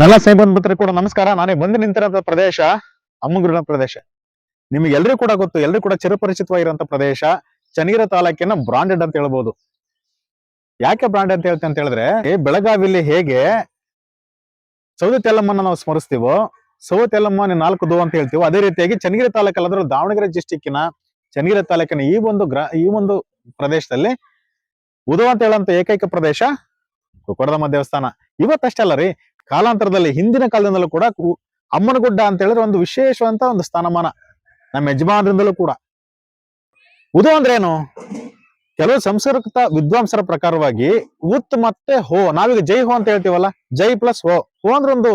ನನ್ನ ಸ್ನೇಹಿತರು ಕೂಡ ನಮಸ್ಕಾರ. ನಾನೇ ಬಂದು ನಿಂತಿರೋ ಪ್ರದೇಶ ಅಮ್ಮಗುರಿನ ಪ್ರದೇಶ. ನಿಮಗೆ ಎಲ್ರಿಗೂ ಕೂಡ ಗೊತ್ತು, ಎಲ್ರಿಗೂ ಕೂಡ ಚಿರಪರಿಚಿತವಾಗಿರುವಂತ ಪ್ರದೇಶ ಚನ್ನಗಿರ ತಾಲೂಕಿನ ಬ್ರಾಂಡೆಡ್ ಅಂತ ಹೇಳ್ಬೋದು. ಯಾಕೆ ಬ್ರಾಂಡ್ ಅಂತ ಹೇಳ್ತೇನೆ ಅಂತ ಹೇಳಿದ್ರೆ ಏ ಬೆಳಗಾವಿಲಿ ಹೇಗೆ ಸೌದಿ ತೆಲಮ್ಮನ ನಾವು ಸ್ಮರಿಸ್ತೀವೋ, ಸೌದಿ ತೆಲಮ್ಮನ ನಾಲ್ಕು ದೋ ಅಂತ ಹೇಳ್ತೀವೋ, ಅದೇ ರೀತಿಯಾಗಿ ಚನ್ನಗಿರಿ ಅಂದ್ರೆ ದಾವಣಗೆರೆ ಡಿಸ್ಟಿಕ್ಕಿನ ಚನ್ನಗಿರಿ ತಾಲೂಕಿನ ಈ ಒಂದು ಗ್ರಾ, ಈ ಒಂದು ಪ್ರದೇಶದಲ್ಲಿ ಉದೋ ಅಂತ ಹೇಳುವಂತ ಏಕೈಕ ಪ್ರದೇಶ ಕೊಡದಮ್ಮ ದೇವಸ್ಥಾನ. ಇವತ್ತಷ್ಟೇ ಅಲ್ಲ ರೀ ಕಾಲಾಂತರದಲ್ಲಿ ಹಿಂದಿನ ಕಾಲದಿಂದಲೂ ಕೂಡ ಅಮ್ಮನಗುಡ್ಡ ಅಂತ ಹೇಳಿದ್ರೆ ಒಂದು ವಿಶೇಷವಂತ ಒಂದು ಸ್ಥಾನಮಾನ ನಮ್ಮ ಯಜಮಾನರಿಂದಲೂ ಕೂಡ. ಉದು ಅಂದ್ರೆ ಏನು ಕೆಲವು ಸಂಸ್ಕೃತ ವಿದ್ವಾಂಸರ ಪ್ರಕಾರವಾಗಿ ಉತ್ ಮತ್ತೆ ಹೋ, ನಾವೀಗ ಜೈ ಹೋ ಅಂತ ಹೇಳ್ತೀವಲ್ಲ, ಜೈ ಪ್ಲಸ್ ಹೋ ಹೋ ಅಂದ್ರೆ ಒಂದು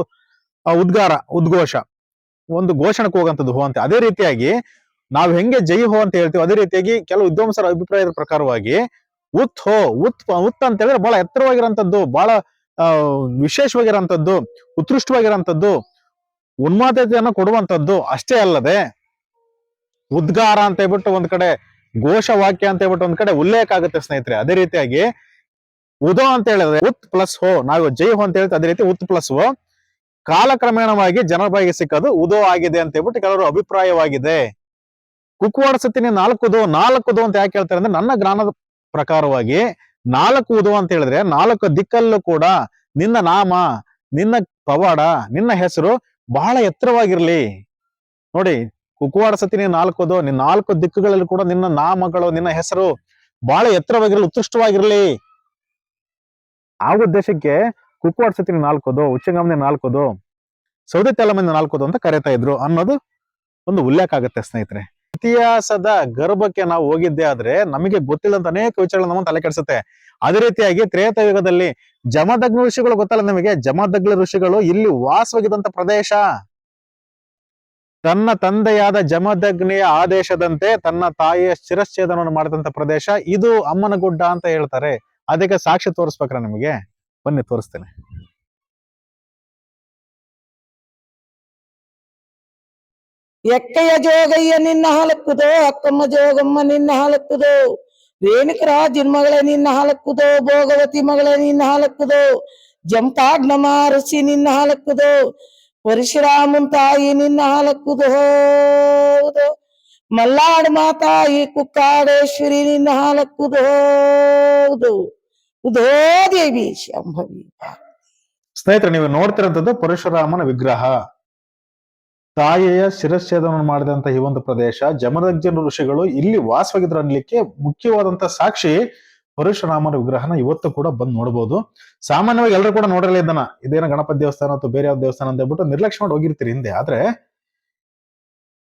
ಉದ್ಗಾರ, ಉದ್ಘೋಷ, ಒಂದು ಘೋಷಣಕ್ಕೆ ಹೋಗಂತದ್ದು ಹೋ ಅಂತ. ಅದೇ ರೀತಿಯಾಗಿ ನಾವು ಹೆಂಗೆ ಜೈ ಹೋ ಅಂತ ಹೇಳ್ತೀವಿ, ಅದೇ ರೀತಿಯಾಗಿ ಕೆಲವು ವಿದ್ವಾಂಸರ ಅಭಿಪ್ರಾಯದ ಪ್ರಕಾರವಾಗಿ ಉತ್ ಹೋ, ಉತ್ ಉತ್ ಅಂತ ಹೇಳಿದ್ರೆ ಬಹಳ ಎತ್ತರವಾಗಿರಂತದ್ದು ಬಹಳ ವಿಶೇಷವಾಗಿರೋಂಥದ್ದು ಉತ್ಕೃಷ್ಟವಾಗಿರೋಂಥದ್ದು ಉನ್ಮಾದತೆಯನ್ನು ಕೊಡುವಂಥದ್ದು ಅಷ್ಟೇ ಅಲ್ಲದೆ, ಉದ್ಗಾರ ಅಂತ ಹೇಳ್ಬಿಟ್ಟು ಒಂದ್ ಕಡೆ ಘೋಷವಾಕ್ಯ ಅಂತ ಹೇಳ್ಬಿಟ್ಟು ಒಂದ್ ಕಡೆ ಉಲ್ಲೇಖ ಆಗುತ್ತೆ ಸ್ನೇಹಿತರೆ. ಅದೇ ರೀತಿಯಾಗಿ, ಉದೋ ಅಂತ ಹೇಳಿದ್ರೆ ಉತ್ ಪ್ಲಸ್ ಹೋ, ನಾವು ಜೈ ಹೋ ಅಂತ ಹೇಳ್ತೀವಿ ಅದೇ ರೀತಿ ಉತ್ ಪ್ಲಸ್ ಹೋ, ಕಾಲಕ್ರಮೇಣವಾಗಿ ಜನರ ಬಾಯಿಗೆ ಸಿಕ್ಕದು ಉದೋ ಆಗಿದೆ ಅಂತ ಹೇಳ್ಬಿಟ್ಟು ಕೆಲವರು ಅಭಿಪ್ರಾಯವಾಗಿದೆ. ಕುಕ್ವಾಡ ಸತ್ತಿನ ನಾಲ್ಕು ನಾಲ್ಕುದು ನಾಲ್ಕು ಉದೋ ಅಂತ ಯಾಕೆ ಹೇಳ್ತಾರೆ ಅಂದ್ರೆ, ನನ್ನ ಜ್ಞಾನದ ಪ್ರಕಾರವಾಗಿ ನಾಲ್ಕು ಉದು ಅಂತ ಹೇಳಿದ್ರೆ ನಾಲ್ಕು ದಿಕ್ಕಲ್ಲೂ ಕೂಡ ನಿನ್ನ ನಾಮ, ನಿನ್ನ ಪವಾಡ, ನಿನ್ನ ಹೆಸರು ಬಹಳ ಎತ್ತರವಾಗಿರ್ಲಿ. ನೋಡಿ, ಕುಕ್ವಾಡ ನಾಲ್ಕು ನಾಲ್ಕುದು ನಿನ್ನ ನಾಲ್ಕು ದಿಕ್ಕುಗಳಲ್ಲಿ ಕೂಡ ನಿನ್ನ ನಾಮಗಳು, ನಿನ್ನ ಹೆಸರು ಬಹಳ ಎತ್ತರವಾಗಿರ್ಲಿ, ಉತ್ಕೃಷ್ಟವಾಗಿರ್ಲಿ. ಆ ಉದ್ದೇಶಕ್ಕೆ ಕುಕ್ವಾಡ ಸತಿ ನಾಲ್ಕುದು ಉಚ್ಚಂಗಮನೆ ನಾಲ್ಕುದು ಸೌದೆ ತೆಲಮನೆ ನಾಲ್ಕುದು ಅಂತ ಕರೀತಾ ಇದ್ರು ಅನ್ನೋದು ಒಂದು ಉಲ್ಲೇಖ ಆಗುತ್ತೆ ಸ್ನೇಹಿತರೆ. ಇತಿಹಾಸದ ಗರ್ಭಕ್ಕೆ ನಾವು ಹೋಗಿದ್ದೆ ಆದ್ರೆ ನಮಗೆ ಗೊತ್ತಿಲ್ಲದಂತ ಅನೇಕ ವಿಚಾರಗಳು ನಮ್ಮ ತಲೆ ಕೆಡಿಸುತ್ತೆ. ಅದೇ ರೀತಿಯಾಗಿ ತ್ರೇತಯುಗದಲ್ಲಿ ಜಮದಗ್ನ ಋಷಿಗಳು ಗೊತ್ತಲ್ಲ ನಿಮಗೆ? ಜಮದಗ್ನ ಋಷಿಗಳು ಇಲ್ಲಿ ವಾಸವಾಗಿದ್ದಂತ ಪ್ರದೇಶ. ತನ್ನ ತಂದೆಯಾದ ಜಮದಗ್ನಿಯ ಆದೇಶದಂತೆ ತನ್ನ ತಾಯಿಯ ಶಿರಚ್ಛೇದನವನ್ನು ಮಾಡಿದಂತ ಪ್ರದೇಶ. ಇದು ಅಮ್ಮನ ಗುಡ್ಡ ಅಂತ ಹೇಳ್ತಾರೆ. ಅದಕ್ಕೆ ಸಾಕ್ಷಿ ತೋರಿಸ್ಬೇಕ್ರ ನಿಮಗೆ? ಬನ್ನಿ ತೋರಿಸ್ತೇನೆ. ಎಕ್ಕಯ್ಯ ಜೋಗಯ್ಯ ನಿನ್ನ ಹಲಕ್ಕುದೋ, ಅಕ್ಕಮ್ಮ ಜೋಗಮ್ಮ ನಿನ್ನ ಹಲಕ್ಕುದೋ. ರೇಣುಕರಾಜನ್ ಮಗಳೇ ನಿನ್ನ ಹಲಕ್ಕುದೋ, ಭೋಗವತಿ ಮಗಳೇ ನಿನ್ನ ಹಲಕ್ಕುದೋ. ಜಂಪಾಗ್ನ ನಿನ್ನ ಹಲಕ್ಕುದೋ. ಪರಶುರಾಮನ್ ತಾಯಿ ನಿನ್ನ ಹಲಕ್ಕುದೋ. ಮಲ್ಲಾಡ್ ಮಾತಾಯಿ ಕುಕ್ಕಾಡೇಶ್ವರಿ ನಿನ್ನ ಹಲಕ್ಕುದೋ. ಉದೋ ದೇವಿ ಶಂಭವಿ. ಸ್ನೇಹಿತರೆ, ನೀವು ನೋಡ್ತಿರೋಂಥದ್ದು ಪರಶುರಾಮನ ವಿಗ್ರಹ. ತಾಯಿಯ ಶಿರಚ್ಛೇದನವನ್ನು ಮಾಡಿದಂತ ಈ ಒಂದು ಪ್ರದೇಶ ಜಮದಗ್ಜನ ಋಷಿಗಳು ಇಲ್ಲಿ ವಾಸವಾಗಿದ್ರು ಅನ್ಲಿಕ್ಕೆ ಮುಖ್ಯವಾದಂತ ಸಾಕ್ಷಿ ಪರಶುರಾಮನ ವಿಗ್ರಹನ ಇವತ್ತು ಕೂಡ ಬಂದು ನೋಡಬಹುದು ಸಾಮಾನ್ಯವಾಗಿ ಎಲ್ಲರೂ ಕೂಡ ನೋಡಲೇ ಇದನ್ನ. ಇದೇನೋ ಗಣಪತಿ ದೇವಸ್ಥಾನ ಅಥವಾ ಬೇರೆ ಯಾವ ದೇವಸ್ಥಾನ ಅಂತ ಹೇಳ್ಬಿಟ್ಟು ನಿರ್ಲಕ್ಷ್ಯ ಮಾಡಿ ಹೋಗಿರ್ತೀರಿ ಹಿಂದೆ. ಆದ್ರೆ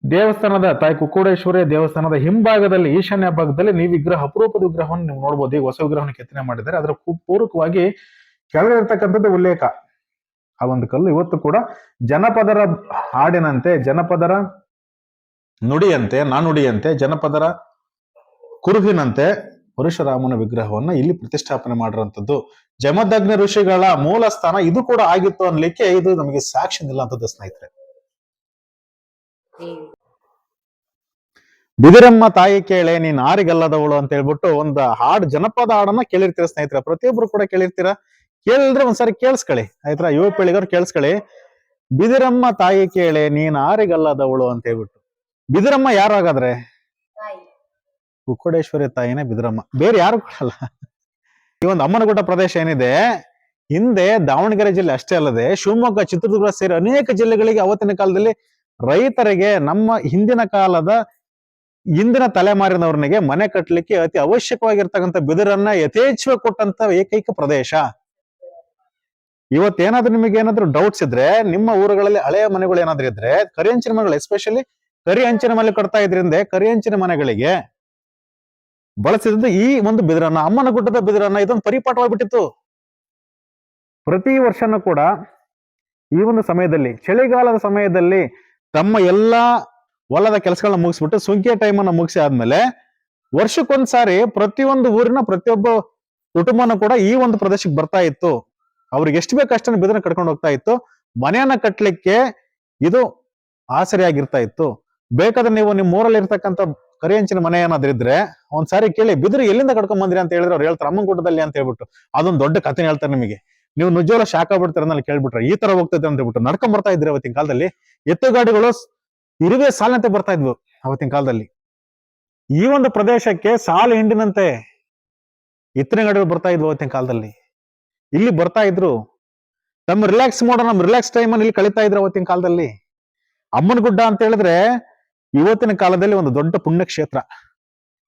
ದೇವಸ್ಥಾನದ ತಾಯಿ ಕುಕ್ಕುಡೇಶ್ವರಿ ದೇವಸ್ಥಾನದ ಹಿಂಭಾಗದಲ್ಲಿ, ಈಶಾನ್ಯ ಭಾಗದಲ್ಲಿ ನೀವು ವಿಗ್ರಹ, ಅಪರೂಪದ ವಿಗ್ರಹವನ್ನು ನೀವು ನೋಡಬಹುದು ಈಗ ಹೊಸ ವಿಗ್ರಹವನ್ನು ಕೆತ್ತನೆ ಮಾಡಿದ್ದಾರೆ. ಅದರ ಪೂರ್ವಕವಾಗಿ ಕೆಳಗೆ ಇರ್ತಕ್ಕಂಥದ್ದು ಉಲ್ಲೇಖ. ಆ ಒಂದು ಕಲ್ಲು ಇವತ್ತು ಕೂಡ ಜನಪದರ ಹಾಡಿನಂತೆ, ಜನಪದರ ನುಡಿಯಂತೆ, ನಾನುಡಿಯಂತೆ, ಜನಪದರ ಕುರುಹಿನಂತೆ ಪರಶುರಾಮನ ವಿಗ್ರಹವನ್ನ ಇಲ್ಲಿ ಪ್ರತಿಷ್ಠಾಪನೆ ಮಾಡಿರುವಂತದ್ದು ಜಮದಗ್ನ ಋಷಿಗಳ ಮೂಲ ಸ್ಥಾನ ಇದು ಕೂಡ ಆಗಿತ್ತು ಅನ್ಲಿಕ್ಕೆ ಇದು ನಮಗೆ ಸಾಕ್ಷಿ ನಿಲ್ಲಂಥದ್ದು ಸ್ನೇಹಿತರೆ. ಬಿದಿರಮ್ಮ ತಾಯಿ ಕೇಳೆ, ನೀನ್ ಆರಿಗಲ್ಲದವಳು ಅಂತ ಹೇಳ್ಬಿಟ್ಟು ಒಂದು ಹಾಡು, ಜನಪದ ಹಾಡನ್ನ ಕೇಳಿರ್ತೀರ ಸ್ನೇಹಿತರೆ. ಪ್ರತಿಯೊಬ್ರು ಕೂಡ ಕೇಳಿರ್ತೀರ. ಕೇಳಿದ್ರೆ ಒಂದ್ಸರಿ ಕೇಳಿಸ್ಕೊಳ್ಳಿ. ಆಯ್ತಾ? ಯುವ ಪೀಳಿಗರು ಕೇಳಿಸ್ಕೊಳ್ಳಿ. ಬಿದಿರಮ್ಮ ತಾಯಿ ಕೇಳೆ ನೀನ್ ಆರಿಗಲ್ಲದವಳು ಅಂತ ಹೇಳ್ಬಿಟ್ಟು. ಬಿದಿರಮ್ಮ ಯಾರು ಹಾಗಾದ್ರೆ ಕುಕ್ಕಡೇಶ್ವರಿ ತಾಯಿನೇ ಬಿದಿರಮ್ಮ. ಬೇರೆ ಯಾರು ಕೊಡಲ್ಲ ಈ ಒಂದು ಅಮ್ಮನಗುಡ್ಡ ಪ್ರದೇಶ ಏನಿದೆ? ಹಿಂದೆ ದಾವಣಗೆರೆ ಜಿಲ್ಲೆ ಅಷ್ಟೇ ಅಲ್ಲದೆ ಶಿವಮೊಗ್ಗ ಚಿತ್ರದುರ್ಗ ಸೇರಿ ಅನೇಕ ಜಿಲ್ಲೆಗಳಿಗೆ ಅವತ್ತಿನ ಕಾಲದಲ್ಲಿ ರೈತರಿಗೆ ನಮ್ಮ ಹಿಂದಿನ ಕಾಲದ ಹಿಂದಿನ ತಲೆಮಾರಿನವ್ರನಿಗೆ ಮನೆ ಕಟ್ಟಲಿಕ್ಕೆ ಅತಿ ಅವಶ್ಯಕವಾಗಿರ್ತಕ್ಕಂಥ ಬಿದಿರನ್ನ ಯಥೇಚ್ಛವಾಗಿ ಕೊಟ್ಟಂತ ಏಕೈಕ ಪ್ರದೇಶ. ಇವತ್ತೇನಾದ್ರೂ ನಿಮಗೆ ಏನಾದ್ರೂ ಡೌಟ್ಸ್ ಇದ್ರೆ, ನಿಮ್ಮ ಊರುಗಳಲ್ಲಿ ಹಳೆಯ ಮನೆಗಳು ಏನಾದ್ರೂ ಇದ್ರೆ, ಕರಿ ಹಂಚಿನ ಮನೆಗಳು ಎಸ್ಪೆಷಲಿ ಕರಿ ಹಂಚಿನ ಮನೆ ಕಟ್ತಾ ಇದ್ರಿಂದ ಕರಿ ಹಂಚಿನ ಮನೆಗಳಿಗೆ ಬಳಸಿದ್ದು ಈ ಒಂದು ಬಿದಿರನ್ನ, ಅಮ್ಮನ ಗುಡ್ಡದ ಬಿದಿರನ್ನ ಇದೊಂದು ಪರಿಪಾಠವಾಗಿಬಿಟ್ಟಿತ್ತು. ಪ್ರತಿ ವರ್ಷನೂ ಕೂಡ ಈ ಒಂದು ಸಮಯದಲ್ಲಿ, ಚಳಿಗಾಲದ ಸಮಯದಲ್ಲಿ ತಮ್ಮ ಎಲ್ಲಾ ಹೊಲದ ಕೆಲಸಗಳನ್ನ ಮುಗಿಸ್ಬಿಟ್ಟು ಸುಂಕಿಯ ಟೈಮ್ ಅನ್ನ ಮುಗಿಸಿ ಆದ್ಮೇಲೆ ವರ್ಷಕ್ಕೊಂದ್ಸಾರಿ ಪ್ರತಿಯೊಂದು ಊರಿನ ಪ್ರತಿಯೊಬ್ಬ ಕುಟುಂಬನೂ ಕೂಡ ಈ ಒಂದು ಪ್ರದೇಶಕ್ಕೆ ಬರ್ತಾ ಇತ್ತು. ಅವ್ರಿಗೆ ಎಷ್ಟು ಬೇಕು ಅಷ್ಟನ್ನು ಬಿದಿರನ್ನ ಕಟ್ಕೊಂಡು ಹೋಗ್ತಾ ಇತ್ತು. ಮನೆಯನ್ನ ಕಟ್ಟಲಿಕ್ಕೆ ಇದು ಆಸರೆಯಾಗಿರ್ತಾ ಇತ್ತು. ಬೇಕಾದ್ರೆ ನೀವು ನಿಮ್ಮ ಊರಲ್ಲಿ ಇರ್ತಕ್ಕಂಥ ಕರಿ ಹಂಚಿನ ಮನೆ ಏನಾದ್ರು ಇದ್ರೆ ಒಂದ್ಸಾರಿ ಕೇಳಿ, ಬಿದಿರು ಎಲ್ಲಿಂದ ಕಟ್ಕೊಂಡ್ ಬಂದ್ರಿ ಅಂತ ಹೇಳಿದ್ರೆ ಅವ್ರು ಹೇಳ್ತಾರೆ, ಅಮ್ಮನ ಗುಡ್ಡದಲ್ಲಿ ಅಂತ ಹೇಳ್ಬಿಟ್ಟು. ಅದೊಂದು ದೊಡ್ಡ ಕಥೆ ಹೇಳ್ತಾರೆ ನಿಮಗೆ. ನೀವು ನಿಜವಲ್ಲ ಶಾಖ ಬಿಡ್ತಾರೆ ಅಂತ ಕೇಳ್ಬಿಟ್ರೆ, ಈ ತರ ಹೋಗ್ತದೆ ಅಂತ ಹೇಳ್ಬಿಟ್ಟು ನಡ್ಕೊಂಡ್ ಬರ್ತಾ ಇದ್ರೆ ಅವತ್ತಿನ ಕಾಲದಲ್ಲಿ. ಎತ್ತು ಗಾಡಿಗಳು ಸ್- ಇರುವೆ ಸಾಲಿನಂತೆ ಬರ್ತಾ ಇದ್ವು ಅವತ್ತಿನ ಕಾಲದಲ್ಲಿ. ಈ ಒಂದು ಪ್ರದೇಶಕ್ಕೆ ಸಾಲು ಹಿಂಡಿನಂತೆ ಎತ್ತಿನ ಗಾಡಿಗಳು ಬರ್ತಾ ಇದ್ವು ಅವತ್ತಿನ ಕಾಲದಲ್ಲಿ. ಇಲ್ಲಿ ಬರ್ತಾ ಇದ್ರು. ನಮ್ಮ ರಿಲ್ಯಾಕ್ಸ್ ಮಾಡೋ ನಮ್ಮ ರಿಲ್ಯಾಕ್ಸ್ ಟೈಮ್ ಅಲ್ಲಿ ಇಲ್ಲಿ ಕಳೀತಾ ಇದ್ರು ಅವತ್ತಿನ ಕಾಲದಲ್ಲಿ. ಅಮ್ಮನ ಗುಡ್ಡ ಅಂತ ಹೇಳಿದ್ರೆ ಇವತ್ತಿನ ಕಾಲದಲ್ಲಿ ಒಂದು ದೊಡ್ಡ ಪುಣ್ಯಕ್ಷೇತ್ರ.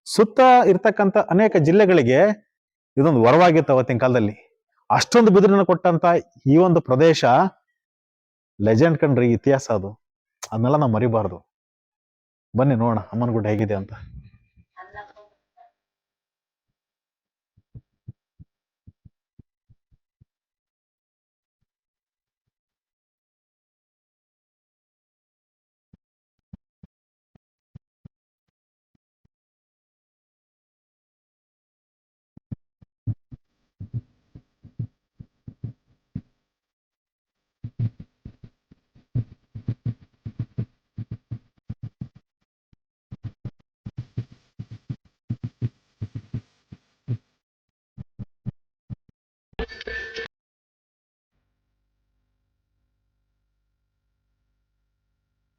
ಸುತ್ತ ಇರ್ತಕ್ಕಂಥ ಅನೇಕ ಜಿಲ್ಲೆಗಳಿಗೆ ಇದೊಂದು ವರವಾಗಿತ್ತು ಅವತ್ತಿನ ಕಾಲದಲ್ಲಿ. ಅಷ್ಟೊಂದು ಬಿದಿರನ್ನು ಕೊಟ್ಟಂತ ಈ ಒಂದು ಪ್ರದೇಶ ಲೆಜೆಂಡ್ ಕಂಡ್ರಿ ಇತಿಹಾಸ ಅದು. ಅದನ್ನೆಲ್ಲ ನಾವು ಮರಿಬಾರ್ದು. ಬನ್ನಿ ನೋಡೋಣ ಅಮ್ಮನ ಗುಡ್ಡ ಹೇಗಿದೆ ಅಂತ.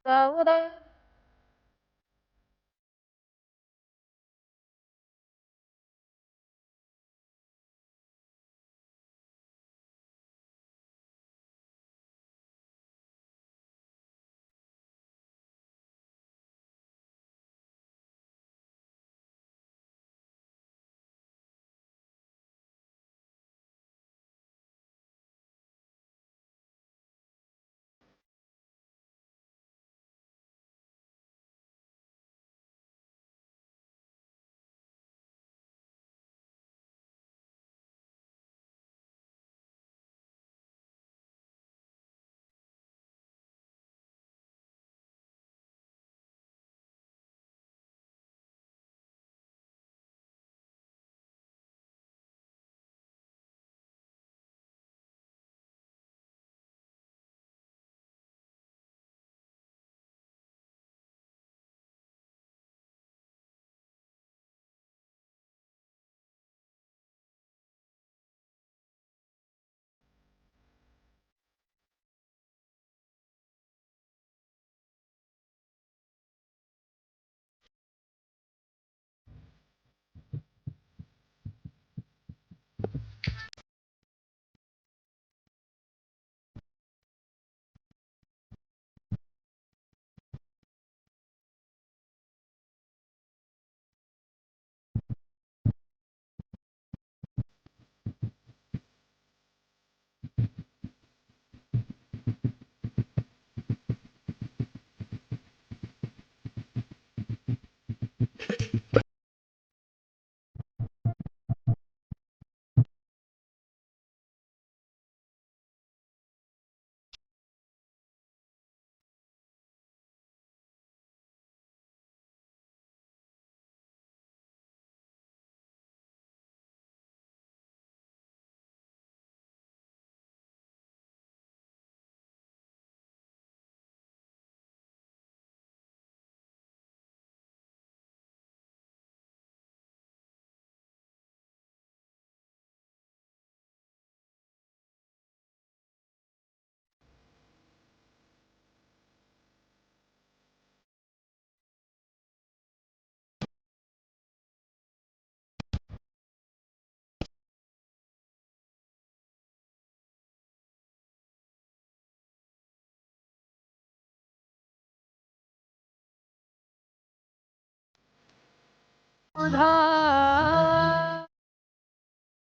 da da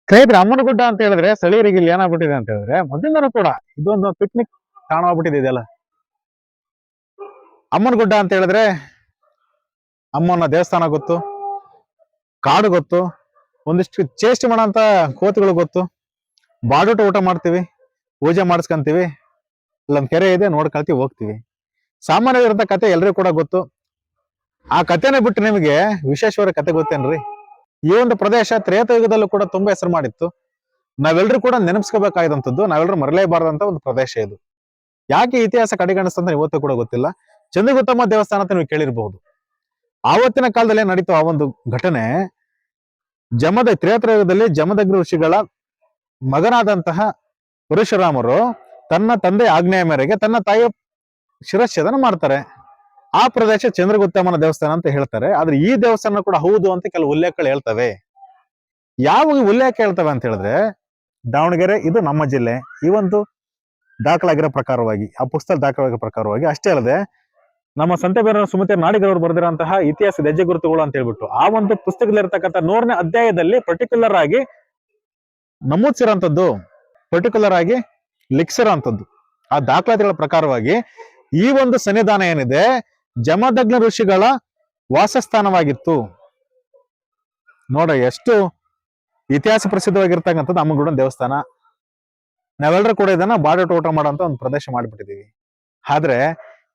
ಸ್ನೇಹಿತರೆ ಅಮ್ಮನ ಗುಡ್ಡ ಅಂತ ಹೇಳಿದ್ರೆ ಸ್ಥಳೀಯರಿಗೆ ಇಲ್ಲಿ ಏನಾಗ್ಬಿಟ್ಟಿದೆ ಅಂತ ಹೇಳಿದ್ರೆ ಮೊದಲಿಂದನೂ ಕೂಡ ಇದೊಂದು ಪಿಕ್ನಿಕ್ ತಾಣ ಆಗ್ಬಿಟ್ಟಿದೆ ಇದೆಲ್ಲ ಅಮ್ಮನ ಗುಡ್ಡ ಅಂತ ಹೇಳಿದ್ರೆ ಅಮ್ಮನ ದೇವಸ್ಥಾನ ಗೊತ್ತು, ಕಾಡು ಗೊತ್ತು, ಒಂದಿಷ್ಟು ಚೇಷ್ಟಿ ಮಾಡೋಂಥ ಕೋತಿಗಳು ಗೊತ್ತು. ಬಾಡೋಟ ಊಟ ಮಾಡ್ತೀವಿ, ಪೂಜೆ ಮಾಡಿಸ್ಕೊಂತೀವಿ ಅಲ್ಲೊಂದು ಕೆರೆ ಇದೆ ನೋಡ್ಕೊಳ್ತೀವಿ, ಹೋಗ್ತೀವಿ. ಸಾಮಾನ್ಯವಾಗಿರಂತ ಕತೆ ಎಲ್ಲರಿಗೂ ಕೂಡ ಗೊತ್ತು. ಆ ಕಥೆನೇ ಬಿಟ್ಟು ನಿಮಗೆ ವಿಶೇಷವಾದ ಕತೆ ಗೊತ್ತೇನ್ರಿ? ಈ ಒಂದು ಪ್ರದೇಶ ತ್ರೇತಯುಗದಲ್ಲೂ ಕೂಡ ತುಂಬಾ ಹೆಸರು ಮಾಡಿತ್ತು. ನಾವೆಲ್ಲರೂ ಕೂಡ ನೆನಪಿಸ್ಕೋಬೇಕಾದಂಥದ್ದು ನಾವೆಲ್ಲರೂ ಮರಲೇಬಾರದಂತ ಒಂದು ಪ್ರದೇಶ ಇದು. ಯಾಕೆ ಇತಿಹಾಸ ಕಡೆಗಣಿಸ್ತಂದ್ರೆ ಇವತ್ತು ಕೂಡ ಗೊತ್ತಿಲ್ಲ. ಚಂದ್ರಗುತ್ತಮ್ಮ ದೇವಸ್ಥಾನ ಅಂತ ನೀವು ಕೇಳಿರಬಹುದು ಆವತ್ತಿನ ಕಾಲದಲ್ಲಿ ನಡೀತು ಆ ಒಂದು ಘಟನೆ. ಜಮದ ತ್ರೇತ್ರಯುಗದಲ್ಲಿ ಜಮದಗ್ನಿ ಋಷಿಗಳ ಮಗನಾದಂತಹ ಪರಶುರಾಮರು ತನ್ನ ತಂದೆ ಆಜ್ಞೆಯ ಮೇರೆಗೆ ತನ್ನ ತಾಯಿಯ ಶಿರಚ್ಛೇದನ ಮಾಡ್ತಾರೆ. ಆ ಪ್ರದೇಶ ಚಂದ್ರಗುತ್ತಮ್ಮನ ದೇವಸ್ಥಾನ ಅಂತ ಹೇಳ್ತಾರೆ. ಆದ್ರೆ ಈ ದೇವಸ್ಥಾನ ಕೂಡ ಹೌದು ಅಂತ ಕೆಲವು ಉಲ್ಲೇಖಗಳು ಹೇಳ್ತವೆ. ಯಾವ ಉಲ್ಲೇಖ ಹೇಳ್ತವೆ ಅಂತ ಹೇಳಿದ್ರೆ, ದಾವಣಗೆರೆ ಇದು ನಮ್ಮ ಜಿಲ್ಲೆ. ಈ ಒಂದು ದಾಖಲಾಗಿರೋ ಪ್ರಕಾರವಾಗಿ, ಆ ಪುಸ್ತಕ ದಾಖಲಾಗಿರೋ ಪ್ರಕಾರವಾಗಿ ಅಷ್ಟೇ ಅಲ್ಲದೆ, ನಮ್ಮ ಸಂತೆಬೇರ ಸುಮತಿ ನಾಡಿಗರವರು ಬರೆದಿರುವಂತಹ ಇತಿಹಾಸ ಹೆಜ್ಜೆ ಗುರುತುಗಳು ಅಂತ ಹೇಳ್ಬಿಟ್ಟು, ಆ ಒಂದು ಪುಸ್ತಕದಲ್ಲಿರ್ತಕ್ಕಂಥ ನೂರನೇ ಅಧ್ಯಾಯದಲ್ಲಿ ಪರ್ಟಿಕ್ಯುಲರ್ ಆಗಿ ನಮೂದಿಸಿರೋಂಥದ್ದು ಪರ್ಟಿಕ್ಯುಲರ್ ಆಗಿ ಲಿಖಿಸಿರೋಂಥದ್ದು ಆ ದಾಖಲಾತಿಗಳ ಪ್ರಕಾರವಾಗಿ ಈ ಒಂದು ಸನ್ನಿಧಾನ ಏನಿದೆ ಜಮದಗ್ನ ಋಷಿಗಳ ವಾಸಸ್ಥಾನವಾಗಿತ್ತು. ನೋಡ, ಎಷ್ಟು ಇತಿಹಾಸ ಪ್ರಸಿದ್ಧವಾಗಿರ್ತಕ್ಕಂಥದ್ದು ಅಮ್ಮಗುಡನ ದೇವಸ್ಥಾನ. ನಾವೆಲ್ಲರೂ ಕೂಡ ಇದನ್ನ ಬಾಡೋಟ ಊಟ ಮಾಡೋಂತ ಒಂದು ಪ್ರದೇಶ ಮಾಡಿಬಿಟ್ಟಿದೀವಿ ಆದ್ರೆ,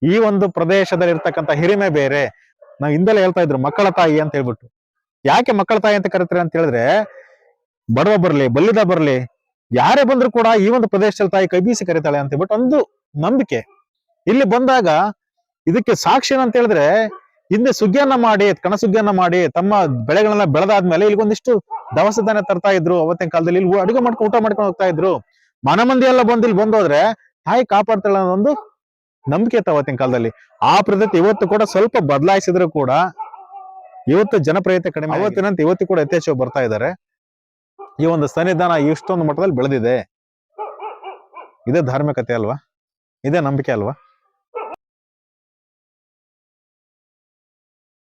ಈ ಒಂದು ಪ್ರದೇಶದಲ್ಲಿ ಇರ್ತಕ್ಕಂಥ ಹಿರಿಮೆ ಬೇರೆ. ನಾವು ಹಿಂದೆಲ್ಲ ಹೇಳ್ತಾ ಇದ್ರು, ಮಕ್ಕಳ ತಾಯಿ ಅಂತ ಹೇಳ್ಬಿಟ್ಟು. ಯಾಕೆ ಮಕ್ಕಳ ತಾಯಿ ಅಂತ ಕರಿತಾರೆ ಅಂತ ಹೇಳಿದ್ರೆ, ಬಡವ ಬರ್ಲಿ, ಬಲ್ಲಿದ ಬರ್ಲಿ, ಯಾರೇ ಬಂದ್ರು ಕೂಡ ಈ ಒಂದು ಪ್ರದೇಶದಲ್ಲಿ ತಾಯಿ ಕೈ ಬೀಸಿ ಕರೀತಾಳೆ ಅಂತ ಹೇಳ್ಬಿಟ್ಟು ಒಂದು ನಂಬಿಕೆ. ಇಲ್ಲಿ ಬಂದಾಗ ಇದಕ್ಕೆ ಸಾಕ್ಷಿ ಏನಂತ ಹೇಳಿದ್ರೆ ಹಿಂದೆ ಸುಗ್ಗಿಯನ್ನ ಮಾಡಿ ಕಣ ಸುಗ್ಗಿಯನ್ನ ಮಾಡಿ ತಮ್ಮ ಬೆಳೆಗಳನ್ನ ಬೆಳೆದಾದ್ಮೇಲೆ ಇಲ್ಲಿಗೊಂದಿಷ್ಟು ದವಸ ಧಾನ್ಯ ತರ್ತಾ ಇದ್ರು. ಅವತ್ತಿನ ಕಾಲದಲ್ಲಿ ಇಲ್ಲಿ ಅಡುಗೆ ಮಾಡ್ಕೊಂಡು ಊಟ ಮಾಡ್ಕೊಂಡು ಹೋಗ್ತಾ ಇದ್ರು. ಮನ ಮಂದಿ ಎಲ್ಲ ಬಂದು ಇಲ್ಲಿ ಬಂದೋದ್ರೆ ತಾಯಿ ಕಾಪಾಡ್ತಾಳೆ ಅನ್ನೋದೊಂದು ಒಂದು ನಂಬಿಕೆ ಇತ್ತು ಅವತ್ತಿನ ಕಾಲದಲ್ಲಿ. ಆ ಪದ್ಧತಿ ಇವತ್ತು ಕೂಡ ಸ್ವಲ್ಪ ಬದಲಾಯಿಸಿದ್ರು ಕೂಡ ಇವತ್ತು ಜನಪ್ರಿಯತೆ ಕಡಿಮೆ. ಅವತ್ತಿನಂತ ಇವತ್ತು ಕೂಡ ಯಥೇಚ್ಛವಾಗಿ ಬರ್ತಾ ಇದ್ದಾರೆ. ಈ ಒಂದು ಸನ್ನಿಧಾನ ಇಷ್ಟೊಂದು ಮಟ್ಟದಲ್ಲಿ ಬೆಳೆದಿದೆ. ಇದೇ ಧಾರ್ಮಿಕತೆ ಅಲ್ವಾ? ಇದೇ ನಂಬಿಕೆ ಅಲ್ವಾ?